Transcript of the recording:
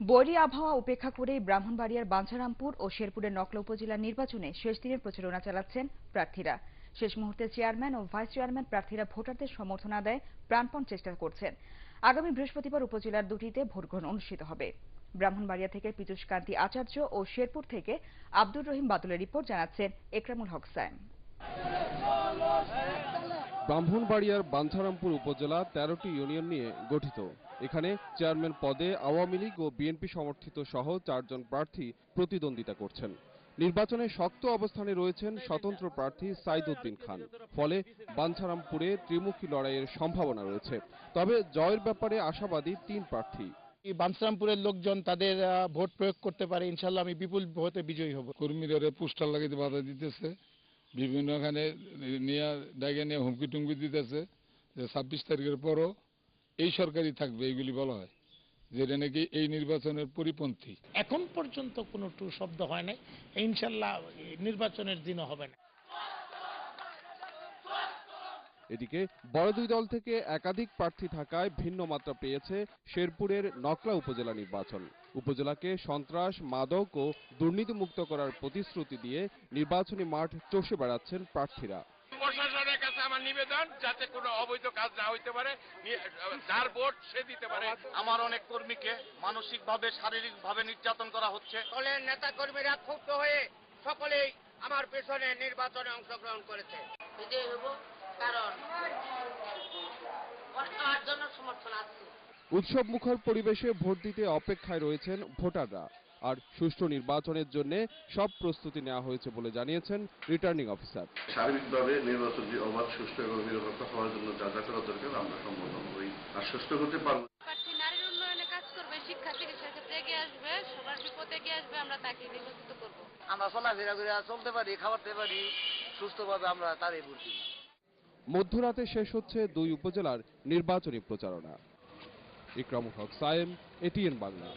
বৈরী আবহাওয়া উপেক্ষা করে ব্রাহ্মণবাড়িয়ার বাঞ্ছারামপুর ও শেরপুরের নকলা উপজেলার নির্বাচনে শেষ দিনের প্রচারণা চালাচ্ছেন প্রার্থীরা। শেষ মুহূর্তে চেয়ারম্যান ও ভাইস চেয়ারম্যান প্রার্থীরা ভোটারদের সমর্থন আদায়ে প্রাণপণ চেষ্টা করছেন। আগামী বৃহস্পতিবার উপজেলার দুটিতে ভোটগ্রহণ অনুষ্ঠিত হবে। ব্রাহ্মণবাড়িয়া থেকে পীযূষ কান্তি আচার্য ও শেরপুর থেকে আব্দুর রহিম বাদলের রিপোর্ট জানাচ্ছেন একরামুল হক সাইম ব্রাহ্মণবাড়িয়ার বাঞ্ছারামপুর উপজেলা তেরোটি ইউনিয়ন নিয়ে গঠিত। এখানে চেয়ারম্যান পদে আওয়ামী লীগ ও বিএনপি সমর্থিত সহ চারজন প্রার্থী প্রতিদ্বন্দ্বিতা করছেন। নির্বাচনে শক্ত অবস্থানে রয়েছেন স্বতন্ত্র প্রার্থী সাইদুদ্দিন খান। ফলে বাঞ্ছারামপুরে ত্রিমুখী লড়াইয়ের সম্ভাবনা রয়েছে। তবে জয়ের ব্যাপারে আশাবাদী তিন প্রার্থী। বাঞ্ছারামপুরের লোকজন তাদের ভোট প্রয়োগ করতে পারে ইনশাল্লাহ আমি বিপুল ভোটে বিজয়ী হব। কর্মীরা পোস্টার লাগাইতে বাধা দিতেছে। বিভিন্ন এখানে নিয়ে ডাইগে নিয়ে হুমকি টুমকি দিতেছে যে ছাব্বিশ তারিখের পরও এই সরকারই থাকবে এইগুলি বলা হয়। যেটা নাকি এই নির্বাচনের পরিপন্থী। এখন পর্যন্ত কোনো টু শব্দ হয় নাই। ইনশাল্লাহ নির্বাচনের দিনও হবে না। এদিকে বড় দুই দল থেকে একাধিক প্রার্থী থাকায় ভিন্ন মাত্রা পেয়েছে শেরপুরের নকলা উপজেলা নির্বাচন। উপজেলাকে সন্ত্রাস মাদক ও দুর্নীতিমুক্ত করার প্রতিশ্রুতি দিয়ে নির্বাচনী মাঠ চষে বেড়াচ্ছেন প্রার্থীরা। প্রশাসনের কাছে আমার নিবেদন যাতে কোনো অবৈধ কাজ না হইতে পারে যার ভোট সে দিতে পারে। আমার অনেক কর্মীকে মানসিকভাবে শারীরিকভাবে নির্যাতন করা হচ্ছে। দলের নেতা কর্মীরা ক্ষুব্ধ হয়ে সকলেই আমার পেছনে নির্বাচনে অংশগ্রহণ করেছে। বিজয়ী হব কারণ জন্য সমর্থন আছে। উৎসব মুখর পরিবেশে ভোট দিতে অপেক্ষায় রয়েছেন ভোটাররা। আর সুষ্ঠু নির্বাচনের জন্য সব প্রস্তুতি নেওয়া হয়েছে বলে জানিয়েছেন রিটার্নিং অফিসার। সার্বিকভাবে নির্বাচনটি অবাধ সুষ্ঠু এবং নিরপেক্ষ হওয়ার জন্য যা যা করা দরকার আমরা সম্পূর্ণভাবেই আশ্বস্ত করতে পারব। প্রার্থী নারীর উন্নয়নে কাজ করবে শিক্ষা চিকিৎসার ক্ষেত্রে এগিয়ে আসবে সবার বিপদে এগিয়ে আসবে আমরা তাকে নির্বাচিত করব। আমরা চলাফেরা করে চলতে পারি খাওয়াতে পারি সুস্থভাবে আমরা তারই ভোট মধ্যরাতে শেষ হচ্ছে দুই উপজেলার নির্বাচনী প্রচারণা। ইকরামুল হক সায়েম এটিএন বাংলা।